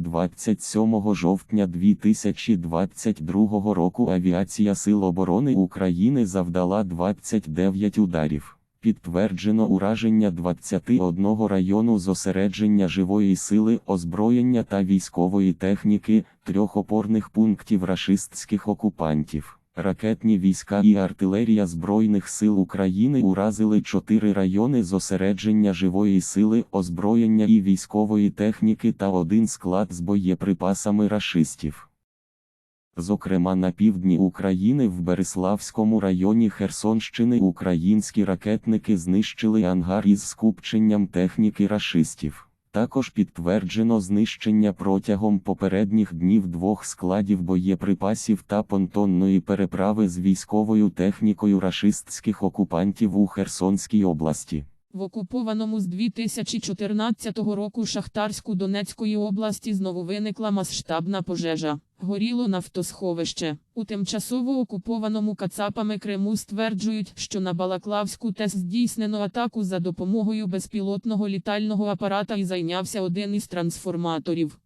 27 жовтня 2022 року Авіація Сил оборони України завдала 29 ударів. Підтверджено ураження 21 району зосередження живої сили, озброєння та військової техніки, трьох опорних пунктів рашистських окупантів. Ракетні війська і артилерія Збройних сил України уразили чотири райони зосередження живої сили, озброєння і військової техніки та один склад з боєприпасами рашистів. Зокрема, на півдні України в Береславському районі Херсонщини українські ракетники знищили ангар із скупченням техніки рашистів. Також підтверджено знищення протягом попередніх днів двох складів боєприпасів та понтонної переправи з військовою технікою рашистських окупантів у Херсонській області. В окупованому з 2014 року Шахтарську Донецької області знову виникла масштабна пожежа. Горіло нафтосховище. У тимчасово окупованому Кацапами Криму стверджують, що на Балаклавську ТЕС здійснено атаку за допомогою безпілотного літального апарата і зайнявся один із трансформаторів.